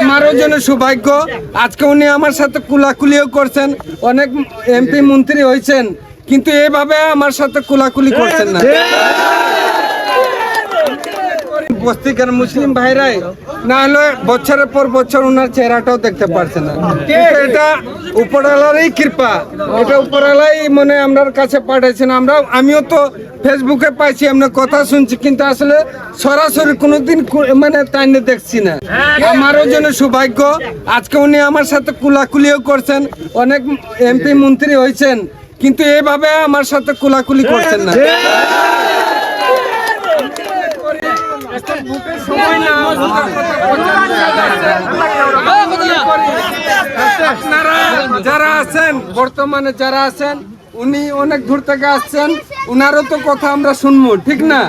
আমারও জন্য সৌভাগ্য। আজকে উনি আমার সাথে কুলাকুলিও করছেন। অনেক এমপি মন্ত্রী হয়েছেন। কিন্তু এভাবে আমার সাথে কুলাকুলি করছেন না। বস্তিকার মুসলিম ভাইরাই না হলে বছরের পর বছর ওনার চেহারাটাও দেখতে পারছে না। এটা উপরওয়ালারই কৃপা। এটা উপরওয়ালাই মানে আমরার কাছে পাঠাইছেন। আমরা আমিও তো ফেসবুকে পাইছি, আমরা কথা শুনছি, কিন্তু আসলে সরাসরি কোনোদিন মানে তাইনে দেখছি না। আমারও জন্য সৌভাগ্য, আজকে উনি আমার সাথে কুলাকুলিও করছেন, অনেক এমপি মন্ত্রী হয়েছেন, কিন্তু এভাবে আমার সাথে কুলাকুলি করছেন না। আপনারা যারা আছেন, বর্তমানে যারা আছেন উনি অনেক দূর থেকে আসছেন উনারও তো কথা আমরা শুনব ঠিক না?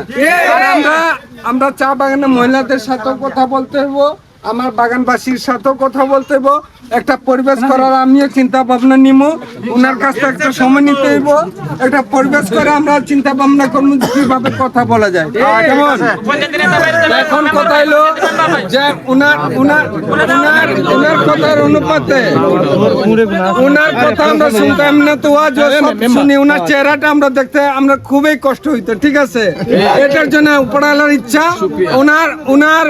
আমরা আমরা চা বাগানে মহিলাদের সাথেও কথা বলতে হব আমার বাগানবাসীর সাথেও কথা বলতে একটা পরিবেশ করার আমিও চিন্তা ভাবনা নিব ওনার কাছ থেকে একটা সময় নিতে হইব। একটা পরিবেশ করে আমরা চিন্তা ভাবনা করব কীভাবে কথা বলা যায়। কেমন? এখন কথা হলো যে উনার উনার উনার উনার কথার অনুপাতে উনার কথা আমরা শুনতাম না তো আজ শুনি। উনার চেহারাটা আমরা দেখতে আমরা খুবই কষ্ট হইতো ঠিক আছে? এটার জন্য উপরালার ইচ্ছা উনার উনার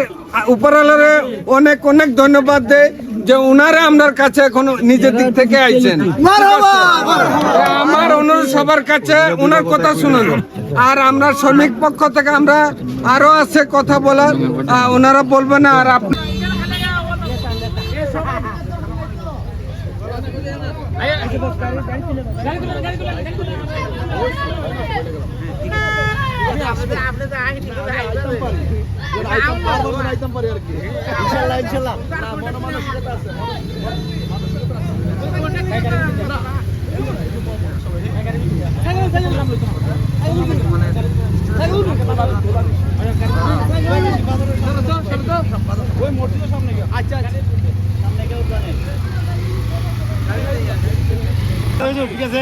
উপরালারে অনেক অনেক ধন্যবাদ দেয় যে উনারা আপনার কাছে এখন নিজের দিক থেকে আইছেন আমার অনুরোধ সবার কাছে উনার কথা শুনুন আর আমরা শ্রমিক পক্ষ থেকে আমরা আরও আছে কথা বলার ওনারা বলবেন আর আপনি আইতাম আছে ওই মূর্তির সামনে আচ্ছা ঠিক আছে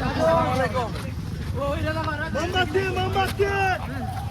আসসালামু আলাইকুম Vamos bater, vamos bater!